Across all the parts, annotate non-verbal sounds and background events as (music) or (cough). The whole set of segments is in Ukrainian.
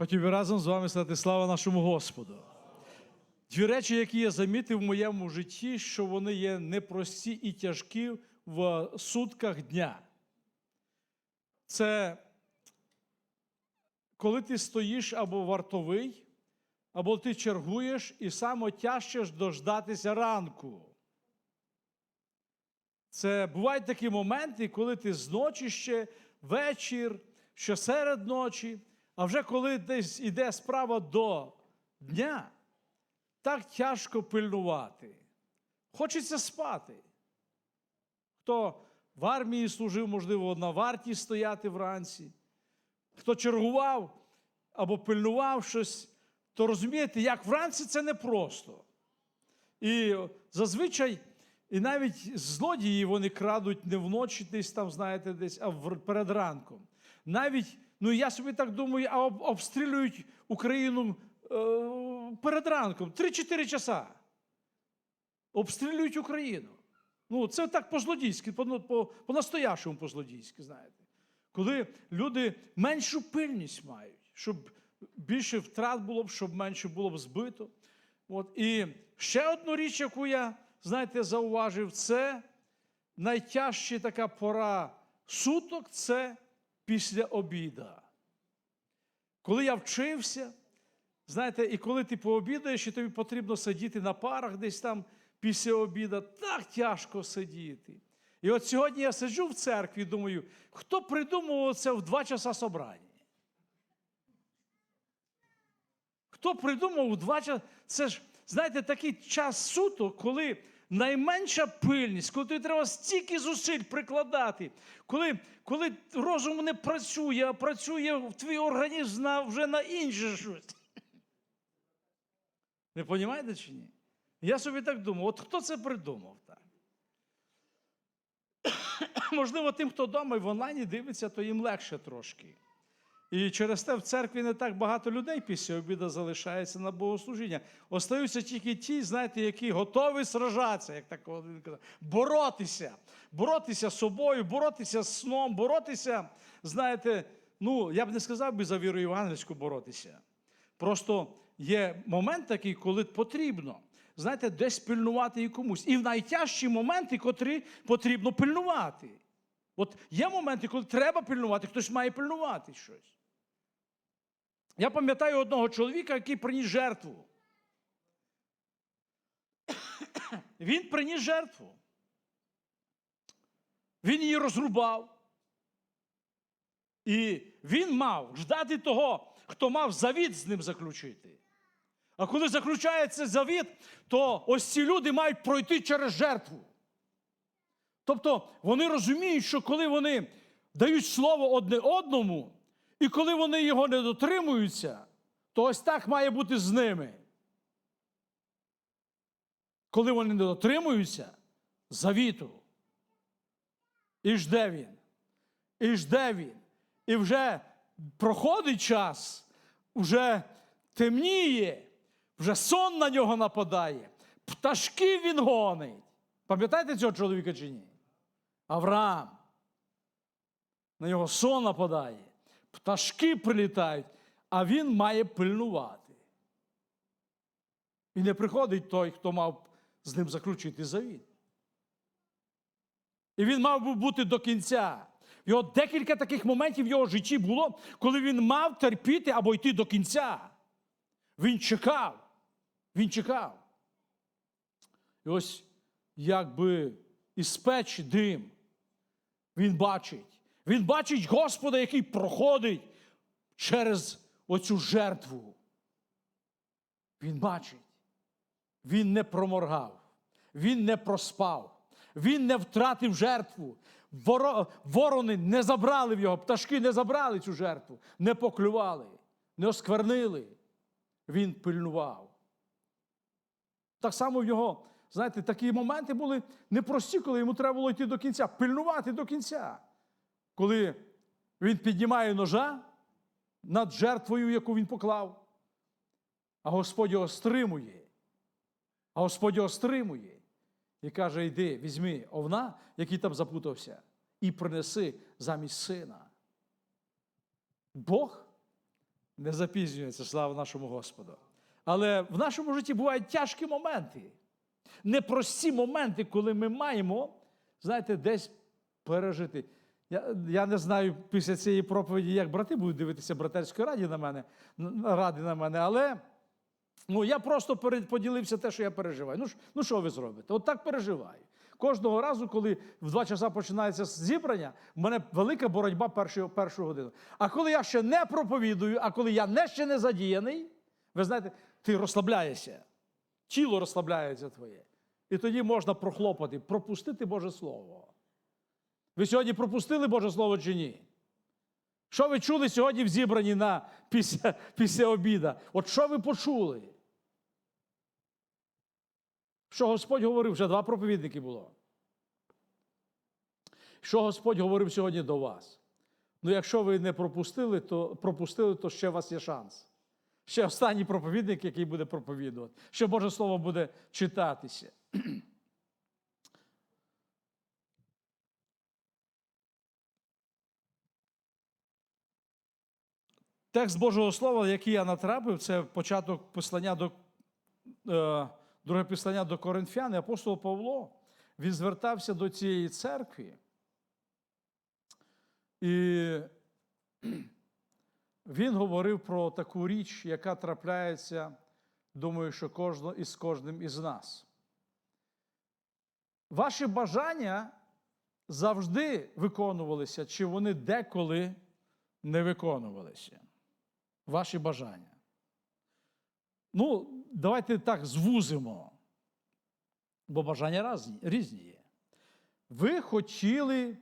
Хотів би разом з вами сказати слава нашому Господу. Дві речі, які я замітив в моєму житті, що вони є непрості і тяжкі в сутках дня. Це коли ти стоїш або вартовий, або ти чергуєш і саме тяжче дождатися ранку. Це бувають такі моменти, коли ти зночі ще вечір, що серед ночі, а вже коли десь іде справа до дня, так тяжко пильнувати. Хочеться спати. Хто в армії служив, можливо, на варті стояти вранці, хто чергував або пильнував щось, то розумієте, як вранці це непросто. І зазвичай, і навіть злодії вони крадуть не вночі, десь там, знаєте, десь, а перед ранком. Навіть, ну я собі так думаю, а об- обстрілюють Україну е, перед ранком 3-4 часа. Обстрілюють Україну. Ну, це так по-злодійськи, по- по- по-настоящому по-злодійськи, знаєте. Коли люди меншу пильність мають, щоб більше втрат було б, щоб менше було б збито. От. І ще одну річ, яку я, знаєте, зауважив, це найтяжча така пора суток це після обіда. Коли я вчився, знаєте, і коли ти пообідаєш, і тобі потрібно сидіти на парах десь там після обіда, так тяжко сидіти. І от сьогодні я сиджу в церкві і думаю, хто придумував це в два часа собрання? Хто придумав у два часи? Це ж, знаєте, такий час суток, коли найменша пильність, коли тобі треба стільки зусиль прикладати, коли, коли розум не працює, а працює твій організм вже на інше щось. Ви розумієте чи ні? Я собі так думав, от хто це придумав так? Можливо, тим, хто вдома і в онлайні дивиться, то їм легше трошки. І через те в церкві не так багато людей після обіду залишається на богослужіння. Остаються тільки ті, знаєте, які готові сражатися, як так він казав, боротися, боротися з собою, боротися з сном, боротися, знаєте, ну, я б не сказав би за віру євангельську боротися. Просто є момент такий, коли потрібно, знаєте, десь пильнувати і комусь. І в найтяжчі моменти, котрі потрібно пильнувати. От є моменти, коли треба пильнувати, хтось має пильнувати щось. Я пам'ятаю одного чоловіка, який приніс жертву. Він приніс жертву. Він її розрубав. І він мав ждати того, хто мав завіт з ним заключити. А коли заключається завіт, то ось ці люди мають пройти через жертву. Тобто вони розуміють, що коли вони дають слово одне одному, і коли вони його не дотримуються, то ось так має бути з ними. Коли вони не дотримуються завіту. І жде він. І жде він. І вже проходить час, вже темніє, вже сон на нього нападає, пташки він гонить. Пам'ятаєте цього чоловіка чи ні? Авраам. На нього сон нападає, пташки прилітають, а він має пильнувати. І не приходить той, хто мав з ним заключити завіт. І він мав би бути до кінця. Його декілька таких моментів в його житті було, коли він мав терпіти або йти до кінця. Він чекав. Він чекав. І ось якби із печі дим. Він бачить. Він бачить Господа, який проходить через оцю жертву. Він бачить. Він не проморгав, він не проспав, він не втратив жертву. Ворони не забрали в його, пташки не забрали цю жертву, не поклювали, не осквернили. Він пильнував. Так само в його, знаєте, такі моменти були непрості, коли йому треба було йти до кінця, пильнувати до кінця. Коли він піднімає ножа над жертвою, яку він поклав, а Господь його стримує. А Господь його стримує і каже: йди, візьми овна, який там запутався, і принеси замість сина. Бог Не запізнюється, слава нашому Господу. Але в нашому житті бувають тяжкі моменти. Непрості моменти, коли ми маємо, знаєте, десь пережити. Я, я не знаю після цієї проповіді, як брати будуть дивитися братерської раді на мене, ради на мене, але ну, я просто поділився те, що я переживаю. Ну, ну що ви зробите? От так переживаю. Кожного разу, коли в два часа починається зібрання, в мене велика боротьба першу, першу годину. А коли я ще не проповідую, а коли я не ще не задіяний, ви знаєте, ти розслабляєшся. Тіло розслабляється твоє. І тоді можна прохлопати, пропустити Боже Слово. Ви сьогодні пропустили Боже Слово чи ні? Що ви чули сьогодні в зібранні на, після, після обіда? От що ви почули? Що Господь говорив, вже два проповідники було. Що Господь говорив сьогодні до вас? Ну, якщо ви не пропустили, то пропустили, то ще у вас є шанс. Ще останній проповідник, який буде проповідувати, ще Боже Слово буде читатися. Текст Божого Слова, який я натрапив, це початок послання до е, друге послання до Коринфян, апостол Павло. Він звертався до цієї церкви. І (clears throat) він говорив про таку річ, яка трапляється, думаю, що кожного із кожним із нас. Ваші бажання завжди виконувалися, чи вони деколи не виконувалися. Ваші бажання. Ну, давайте так звузимо, бо бажання різні, є. Ви хотіли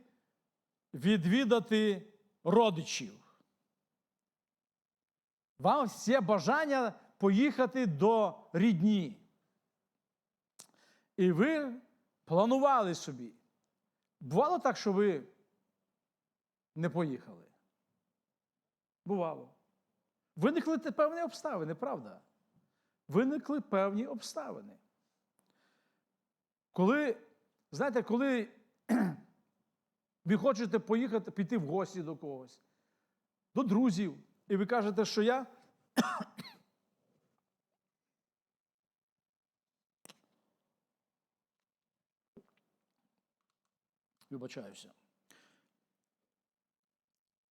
відвідати родичів. Вам є бажання поїхати до рідні. І ви планували собі. Бувало так, що ви не поїхали? Бувало. Виникли певні обставини, правда? Виникли певні обставини. Коли, знаєте, коли ви хочете поїхати, піти в гості до когось, до друзів, і ви кажете, що я. (coughs) Вибачаюся.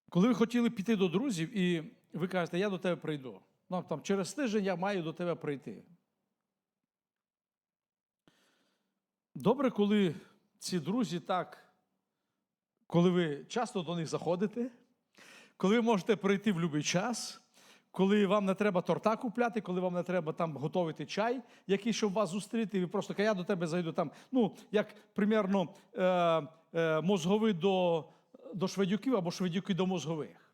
Коли ви хотіли піти до друзів, і ви кажете, я до тебе прийду. Ну, там, через тиждень я маю до тебе прийти. Добре, коли ці друзі так, коли ви часто до них заходите, коли ви можете прийти в будь-який час, коли вам не треба торта купляти, коли вам не треба там готувати чай, який щоб вас зустріти, ви просто я до тебе зайду там. Ну, як примерно е, е, мозговий до, до шведюків або шведюки до мозгових.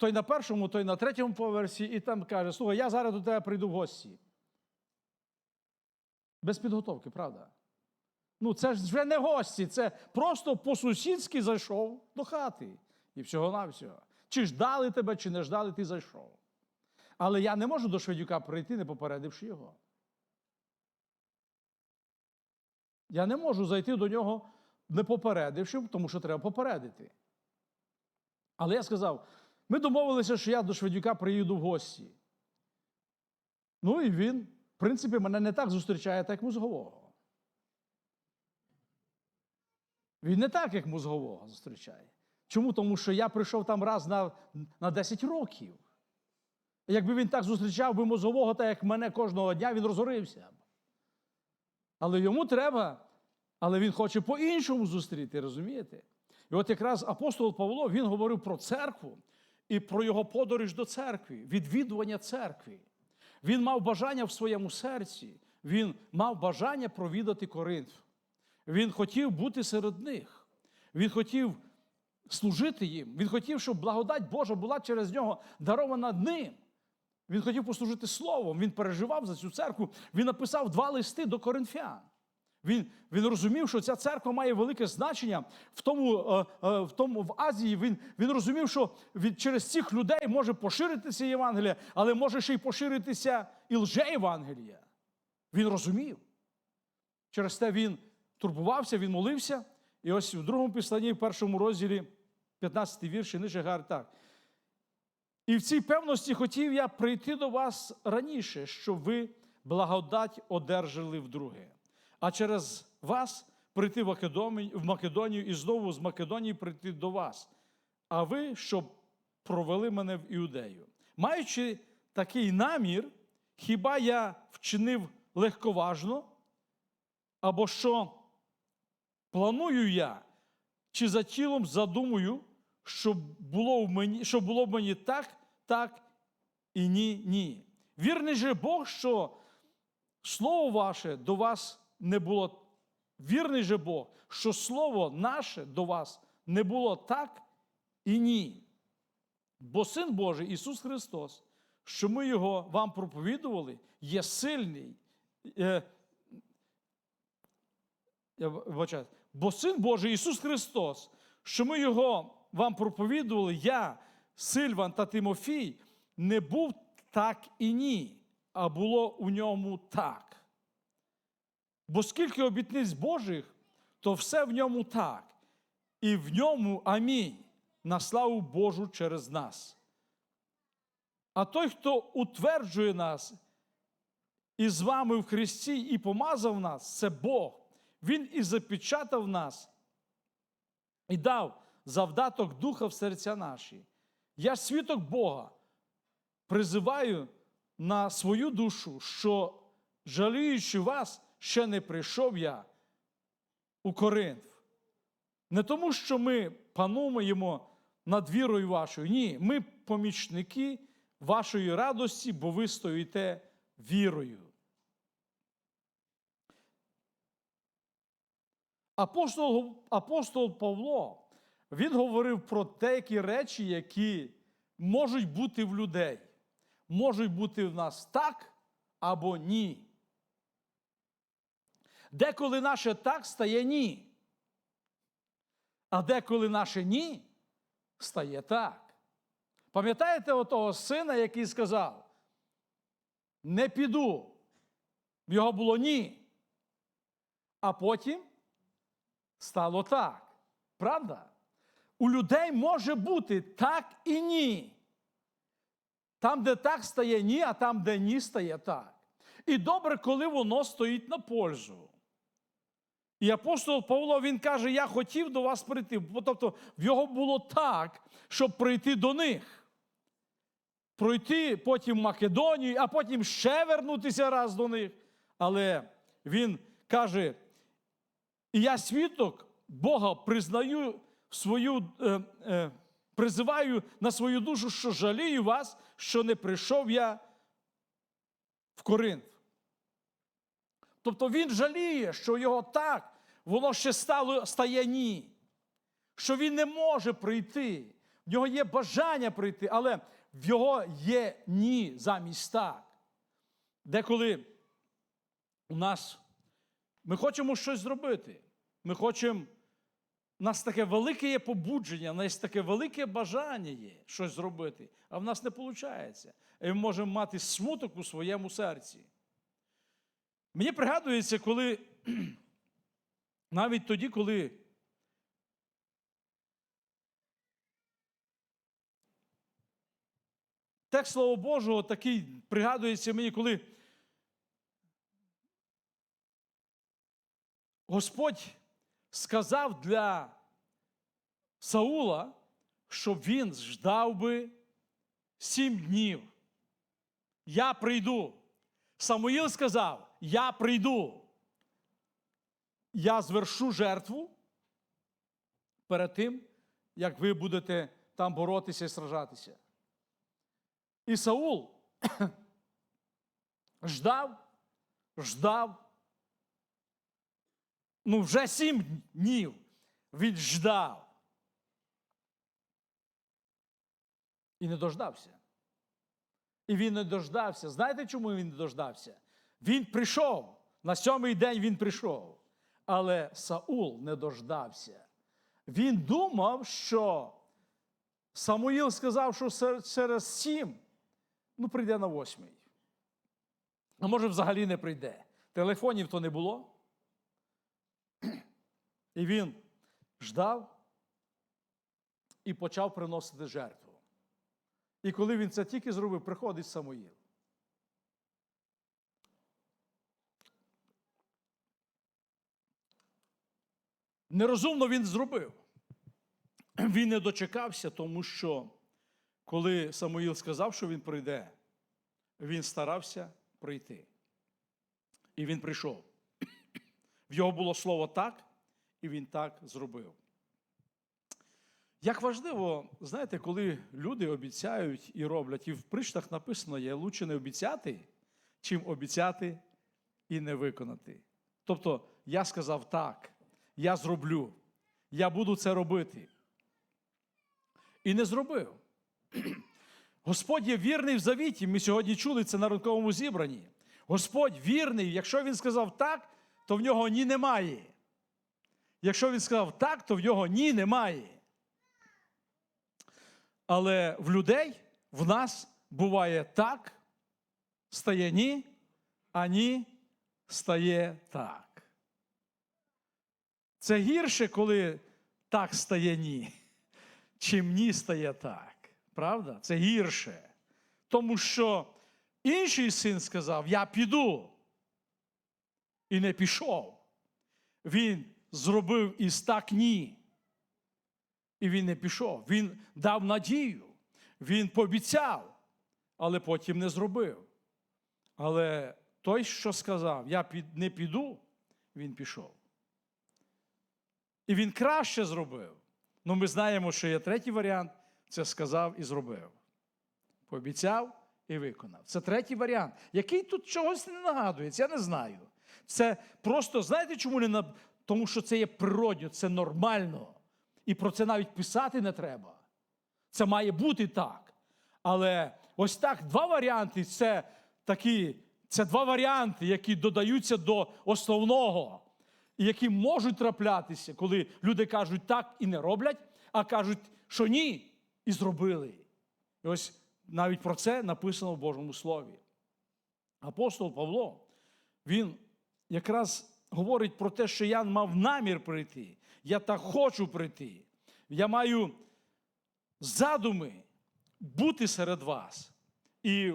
Той на першому, той на третьому поверсі, і там каже: слухай, я зараз до тебе прийду в гості. Без підготовки, правда? Ну, це ж вже не гості, це просто по-сусідськи зайшов до хати. І всього-навсього. Чи ждали тебе, чи не ждали, ти зайшов. Але я не можу до Шведюка прийти, не попередивши його. Я не можу зайти до нього, не попередивши, тому що треба попередити. Але я сказав: ми домовилися, що я до Шведюка приїду в гості. Ну і він, в принципі, мене не так зустрічає, так як мозгового. Він не так, як мозгового зустрічає. Чому? Тому що я прийшов там раз на, на 10 років. Якби він так зустрічав би мозгового, так як мене кожного дня, він розорився. Але йому треба, але він хоче по-іншому зустріти, розумієте? І от якраз апостол Павло він говорив про церкву і про його подорож до церкви, відвідування церкви. Він мав бажання в своєму серці, він мав бажання провідати Коринф. Він хотів бути серед них. Він хотів служити їм. Він хотів, щоб благодать Божа була через нього дарована ним. Він хотів послужити словом, він переживав за цю церкву. Він написав два листи до коринфян. Він, він розумів, що ця церква має велике значення в тому, е, е, в тому в Азії. Він, він розумів, що від, через цих людей може поширитися Євангелія, але може ще й поширитися і лже-Євангелія. Він розумів. Через те він турбувався, він молився. І ось в другому післанні, в першому розділі, 15 й вірші, нижче говорить так. І в цій певності хотів я прийти до вас раніше, щоб ви благодать одержали вдруге, а через вас прийти в Македонію, і знову з Македонії прийти до вас, а ви, щоб провели мене в Іудею. Маючи такий намір, хіба я вчинив легковажно, або що планую я, чи за тілом задумую, щоб було, в мені, щоб було в мені так, так і ні, ні. Вірний же Бог, що слово ваше до вас не було. Вірний же Бог, що слово наше до вас не було так і ні. Бо Син Божий Ісус Христос, що ми Його вам проповідували, є сильний. Е, я вибачаю. Бо Син Божий Ісус Христос, що ми Його вам проповідували, я, Сильван та Тимофій, не був так і ні, а було у ньому так. Бо скільки обітниць Божих, то все в ньому так, і в ньому амінь, на славу Божу через нас. А той, хто утверджує нас і з вами в Христі і помазав нас, це Бог. Він і запечатав нас і дав завдаток Духа в серця наші. Я ж свідок Бога призиваю на свою душу, що, жаліючи вас, ще не прийшов я у Коринф. Не тому, що ми пануємо над вірою вашою. Ні, ми помічники вашої радості, бо ви стоїте вірою. Апостол, апостол Павло він говорив про деякі речі, які можуть бути в людей. Можуть бути в нас так або ні. Деколи наше так стає ні. А деколи наше ні стає так. Пам'ятаєте отого сина, який сказав: не піду. В його було ні. А потім стало так. Правда? У людей може бути так і ні. Там, де так стає ні, а там, де ні, стає так. І добре, коли воно стоїть на пользу. І апостол Павло він каже: Я хотів до вас прийти. Тобто в його було так, щоб прийти до них. Пройти потім Македонію, а потім ще вернутися раз до них. Але він каже: І я свідок Бога признаю свою, е, е, призиваю на свою душу, що жалію вас, що не прийшов я в Коринф. Тобто він жаліє, що його так, воно ще стало, стає ні. Що він не може прийти. В нього є бажання прийти, але в його є ні замість так. Деколи у нас ми хочемо щось зробити. Ми хочемо, у нас таке велике є побудження, у нас таке велике бажання є щось зробити, а в нас не виходить. І ми можемо мати смуток у своєму серці. Мені пригадується, коли навіть тоді, коли текст Слова Божого такий пригадується мені, коли Господь сказав для Саула, щоб він ждав би сім днів. Я прийду. Самуїл сказав: Я прийду. Я звершу жертву перед тим, як ви будете там боротися і сражатися. І Саул (coughs) ждав, ждав. Ну, вже сім днів він ждав. І не дождався. І він не дождався. Знаєте, чому він не дождався? Він прийшов. На сьомий день він прийшов. Але Саул не дождався. Він думав, що Самуїл сказав, що через сім, ну, прийде на восьмий. А може, взагалі не прийде. Телефонів то не було. І він ждав і почав приносити жертву. І коли він це тільки зробив, приходить Самуїл. Нерозумно він зробив. Він не дочекався, тому що коли Самуїл сказав, що він прийде, він старався прийти. І він прийшов. В його було слово так, і він так зробив. Як важливо, знаєте, коли люди обіцяють і роблять, і в приштах написано є лучше не обіцяти, чим обіцяти і не виконати. Тобто, я сказав так, я зроблю, я буду це робити. І не зробив. (clears throat) Господь є вірний в завіті. Ми сьогодні чули це на ранковому зібранні. Господь вірний, якщо він сказав так, то в нього ні немає. Якщо він сказав так, то в нього ні немає. Але в людей, в нас буває так, стає ні, а ні стає так. Це гірше, коли так стає ні, чим ні стає так. Правда? Це гірше. Тому що інший син сказав: Я піду. І не пішов. Він зробив із так ні. І він не пішов. Він дав надію, він пообіцяв, але потім не зробив. Але той, що сказав, я не піду, він пішов. І він краще зробив. Ну, ми знаємо, що є третій варіант це сказав і зробив. Пообіцяв і виконав. Це третій варіант, який тут чогось не нагадується, я не знаю. Це просто, знаєте, чому не на... Тому що це є природньо, це нормально. І про це навіть писати не треба. Це має бути так. Але ось так, два варіанти це такі, це два варіанти, які додаються до основного, які можуть траплятися, коли люди кажуть так і не роблять, а кажуть, що ні, і зробили. І ось навіть про це написано в Божому Слові. Апостол Павло, він якраз говорить про те, що я мав намір прийти. Я так хочу прийти. Я маю задуми бути серед вас. І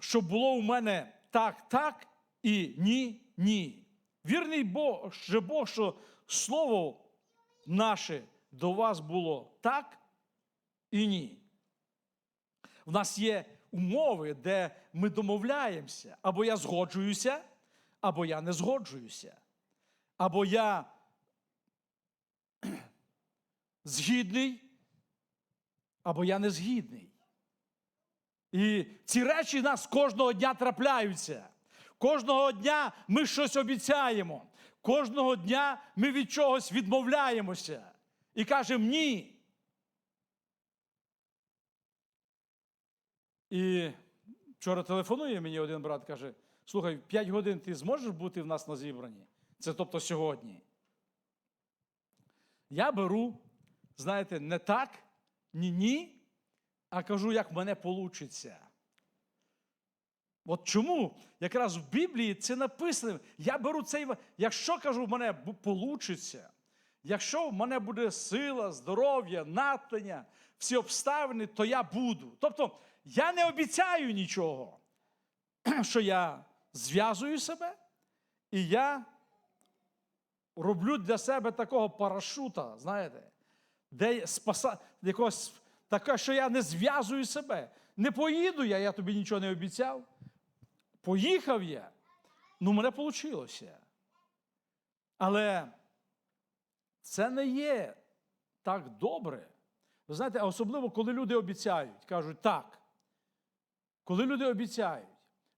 щоб було у мене так, так і ні, ні. Вірний Бог, що Бог, що слово наше до вас було так і ні. В нас є умови, де ми домовляємося. Або я згоджуюся, або я не згоджуюся. Або я (clears throat) згідний, або я не згідний. І ці речі нас кожного дня трапляються. Кожного дня ми щось обіцяємо. Кожного дня ми від чогось відмовляємося і кажемо ні. І вчора телефонує мені один брат, каже: слухай, 5 годин ти зможеш бути в нас на зібранні? Це тобто сьогодні. Я беру, знаєте, не так, ні ні, а кажу, як в мене вийде. От чому якраз в Біблії це написано. Я беру цей, якщо кажу, в мене вийде, якщо в мене буде сила, здоров'я, натлення, всі обставини, то я буду. Тобто я не обіцяю нічого, (clears throat) що я зв'язую себе, і я роблю для себе такого парашута, знаєте, де спаса якогось таке, що я не зв'язую себе. Не поїду я, я тобі нічого не обіцяв. Поїхав я, ну мене вийшло. Але це не є так добре. Ви знаєте, а особливо, коли люди обіцяють, кажуть так. Коли люди обіцяють,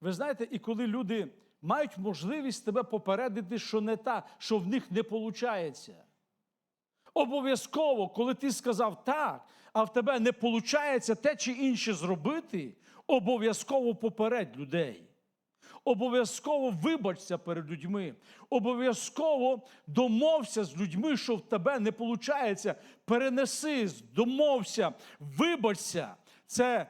ви знаєте, і коли люди мають можливість тебе попередити, що не та, що в них не виходить. Обов'язково, коли ти сказав так, а в тебе не виходить те чи інше зробити, обов'язково попередь людей. Обов'язково вибачся перед людьми. Обов'язково домовся з людьми, що в тебе не виходить. Перенеси, домовся, вибачся. Це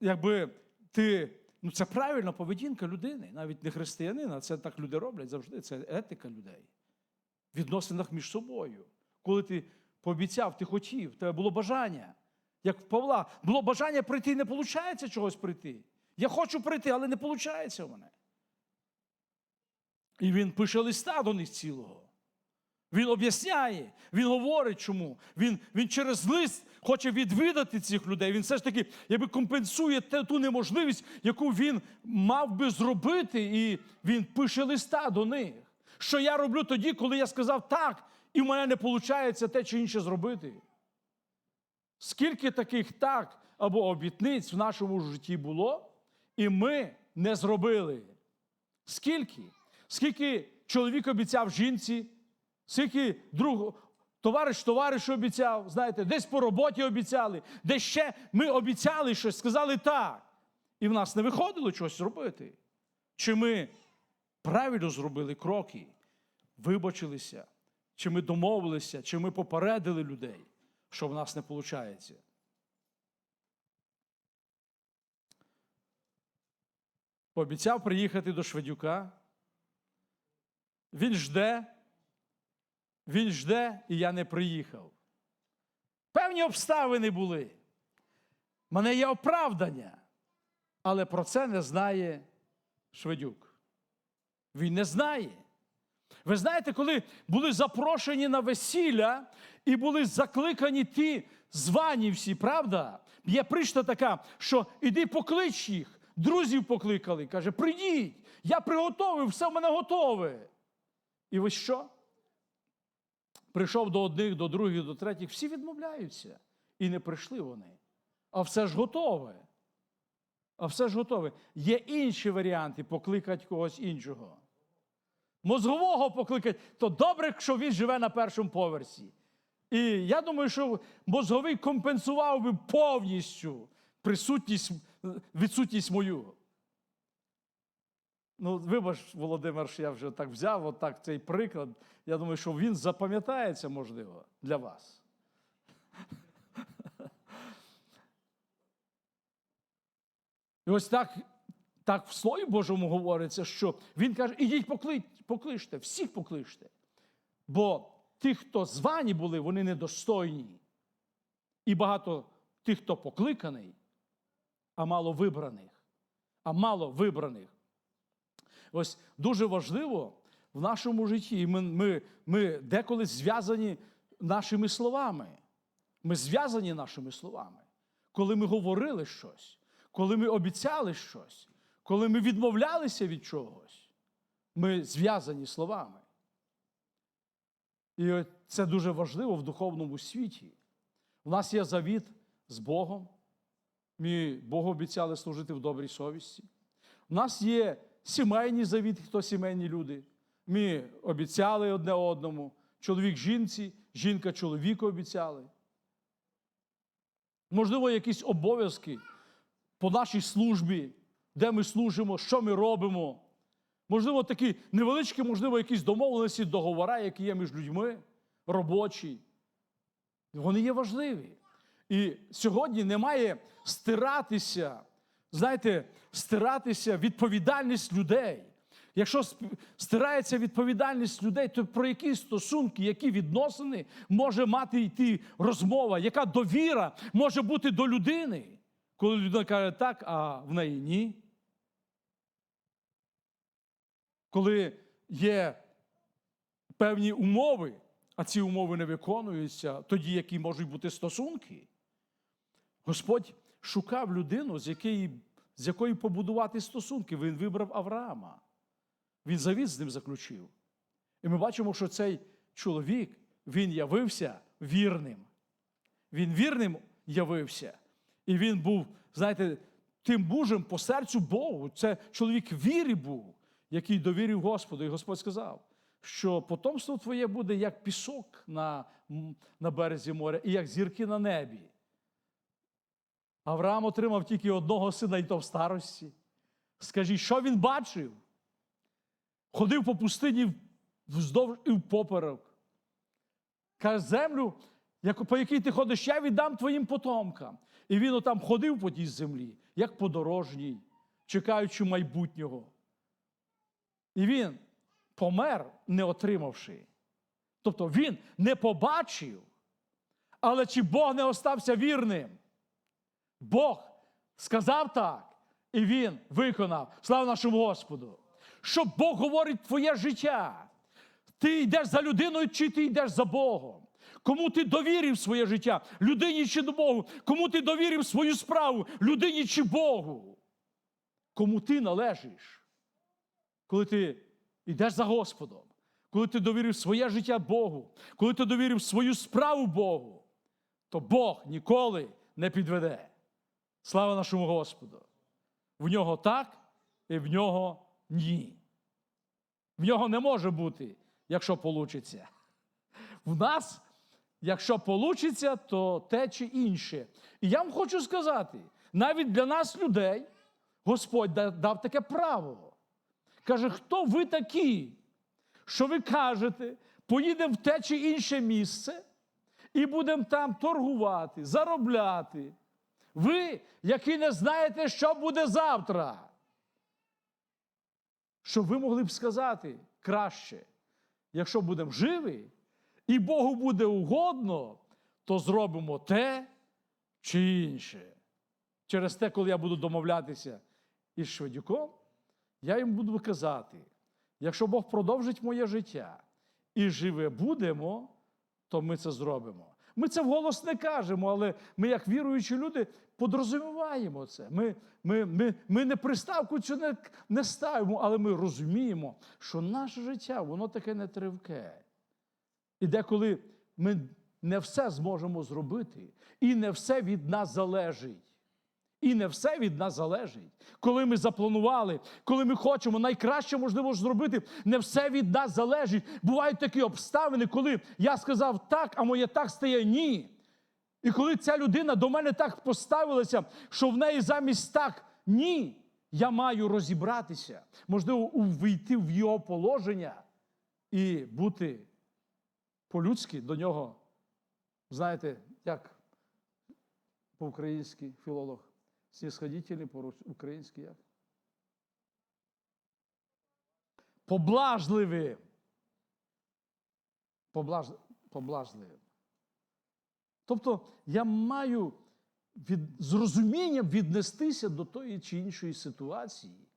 якби ти. Ну, це правильна поведінка людини, навіть не християнина. Це так люди роблять завжди. Це етика людей. В відносинах між собою. Коли ти пообіцяв, ти хотів, тебе було бажання. Як в Павла, було бажання прийти, і не виходить чогось прийти. Я хочу прийти, але не виходить у мене. І він пише листа до них цілого. Він об'ясняє, він говорить, чому. Він, він через лист хоче відвідати цих людей. Він все ж таки якби компенсує ту неможливість, яку він мав би зробити, і він пише листа до них. Що я роблю тоді, коли я сказав так, і в мене не виходить те чи інше зробити. Скільки таких так або обітниць в нашому житті було, і ми не зробили. Скільки? Скільки чоловік обіцяв жінці, скільки друг, товариш товаришу обіцяв, знаєте, десь по роботі обіцяли, десь ще ми обіцяли щось, сказали так. І в нас не виходило щось зробити. Чи ми правильно зробили кроки, вибачилися, чи ми домовилися, чи ми попередили людей, що в нас не виходить. Пообіцяв приїхати до Шведюка. Він жде, він жде, і я не приїхав. Певні обставини були. В мене є оправдання, але про це не знає Шведюк. Він не знає. Ви знаєте, коли були запрошені на весілля і були закликані ті звані всі, правда? Є причта така, що іди поклич їх, друзів покликали. Каже, прийдіть, я приготовив, все в мене готове. І ось що? Прийшов до одних, до других, до третіх, всі відмовляються. І не прийшли вони. А все ж готове. А все ж готове. Є інші варіанти покликати когось іншого. Мозгового покликати, то добре, що він живе на першому поверсі. І я думаю, що мозговий компенсував би повністю присутність, відсутність мою. Ну, вибач, Володимир, що я вже так взяв, отак цей приклад. Я думаю, що він запам'ятається, можливо, для вас. І ось так, так в Слові Божому говориться, що він каже: ідіть поклич, покличте, всіх покличте. Бо тих, хто звані були, вони недостойні. І багато тих, хто покликаний, а мало вибраних. А мало вибраних. Ось дуже важливо в нашому житті. Ми, ми, ми деколи зв'язані нашими словами. Ми зв'язані нашими словами. Коли ми говорили щось, коли ми обіцяли щось, коли ми відмовлялися від чогось, ми зв'язані словами. І це дуже важливо в духовному світі. У нас є завіт з Богом. Ми Богу обіцяли служити в добрій совісті. У нас є сімейні завіт, хто сімейні люди. Ми обіцяли одне одному. Чоловік жінці, жінка чоловіку обіцяли. Можливо, якісь обов'язки по нашій службі, де ми служимо, що ми робимо. Можливо, такі невеличкі, можливо, якісь домовленості, договори, які є між людьми, робочі. Вони є важливі. І сьогодні немає стиратися, знаєте, стиратися відповідальність людей. Якщо стирається відповідальність людей, то про які стосунки, які відносини може мати йти розмова, яка довіра може бути до людини, коли людина каже так, а в неї ні. Коли є певні умови, а ці умови не виконуються, тоді які можуть бути стосунки. Господь шукав людину, з якої, з якої побудувати стосунки. Він вибрав Авраама. Він завіт з ним заключив. І ми бачимо, що цей чоловік він явився вірним. Він вірним явився. І він був, знаєте, тим мужем по серцю Богу. Це чоловік віри був, який довірив Господу. І Господь сказав, що потомство твоє буде як пісок на, на березі моря, і як зірки на небі. Авраам отримав тільки одного сина, і то в старості. Скажіть, що він бачив? Ходив по пустині вздовж і впоперек. Каже, землю, по якій ти ходиш, я віддам твоїм потомкам. І він отам ходив по тій землі, як подорожній, чекаючи майбутнього. І він помер, не отримавши. Тобто він не побачив Але чи Бог не остався вірним? Бог сказав так, і Він виконав. Слава нашому Господу! Що Бог говорить твоє життя? Ти йдеш за людиною, чи ти йдеш за Богом? Кому ти довірив своє життя? Людині чи до Богу? Кому ти довірив свою справу? Людині чи Богу? Кому ти належиш? Коли ти йдеш за Господом, коли ти довірив своє життя Богу, коли ти довірив свою справу Богу, то Бог ніколи не підведе. Слава нашому Господу! В нього так і в нього ні. В нього не може бути, якщо получиться. В нас, якщо получиться, то те чи інше. І я вам хочу сказати: навіть для нас, людей, Господь дав таке право. Каже, хто ви такі, що ви кажете, поїдемо в те чи інше місце і будемо там торгувати, заробляти. Ви, які не знаєте, що буде завтра. Щоб ви могли б сказати краще, якщо будемо живі, і Богу буде угодно, то зробимо те чи інше. Через те, коли я буду домовлятися із Шведюком, я їм буду казати: якщо Бог продовжить моє життя і живе будемо, то ми це зробимо. Ми це вголос не кажемо, але ми, як віруючі люди, подрозуміваємо це. Ми, ми, ми, ми не приставку цю не, не ставимо, але ми розуміємо, що наше життя, воно таке нетривке. І деколи ми не все зможемо зробити, і не все від нас залежить. І не все від нас залежить. Коли ми запланували, коли ми хочемо найкраще можливо зробити, не все від нас залежить. Бувають такі обставини, коли я сказав так, а моє так стає ні. І коли ця людина до мене так поставилася, що в неї замість так ні, я маю розібратися, можливо, увійти в його положення і бути по-людськи до нього, знаєте, як по-українськи філолог, снисходительний по-українськи як? Поблажливим. Поблаж... Поблажливим. Тобто я маю від... з віднестися до тої чи іншої ситуації,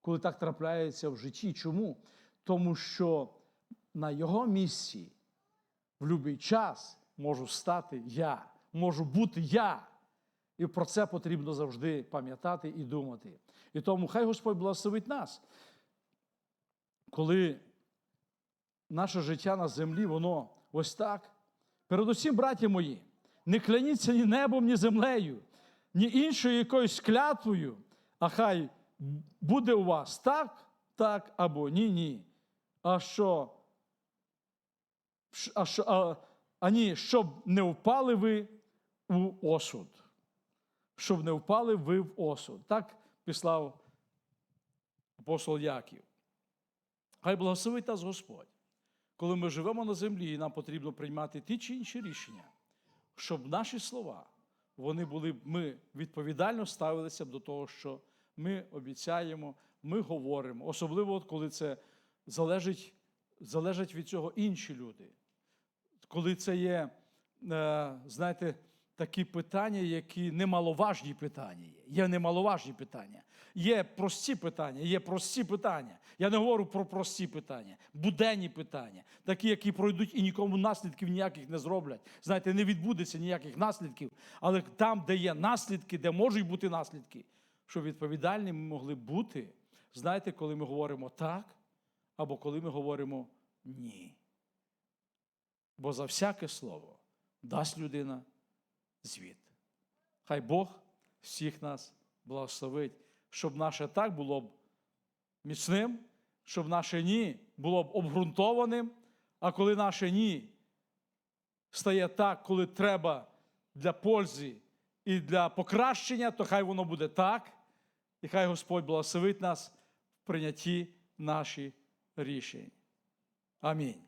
коли так трапляється в житті. Чому? Тому що на його місці в будь-який час можу стати я, можу бути я. І про це потрібно завжди пам'ятати і думати. І тому хай Господь благословить нас, коли наше життя на землі, воно ось так. Передусім, браті мої, не кляніться ні небом, ні землею, ні іншою якоюсь клятвою, а хай буде у вас так, так або ні, ні. А що? А, що, а, а ні, щоб не впали ви у осуд. Щоб не впали ви в осуд. Так післав апостол Яків. Хай благословить нас Господь. Коли ми живемо на землі, і нам потрібно приймати ті чи інші рішення, щоб наші слова, вони були, ми відповідально ставилися до того, що ми обіцяємо, ми говоримо. Особливо, коли це залежить, залежать від цього інші люди. Коли це є, е, знаєте, такі питання, які немаловажні питання є. Немаловажні питання. Є прості питання, є прості питання. Я не говорю про прості питання, буденні питання, такі, які пройдуть і нікому наслідків ніяких не зроблять. Знаєте, не відбудеться ніяких наслідків, але там, де є наслідки, де можуть бути наслідки, щоб відповідальні ми могли бути, знаєте, коли ми говоримо так, або коли ми говоримо ні. Бо за всяке слово дасть людина звіт. Хай Бог всіх нас благословить, щоб наше так було б міцним, щоб наше ні було б обґрунтованим, а коли наше ні стає так, коли треба для пользи і для покращення, то хай воно буде так, і хай Господь благословить нас в прийнятті наших рішень. Амінь.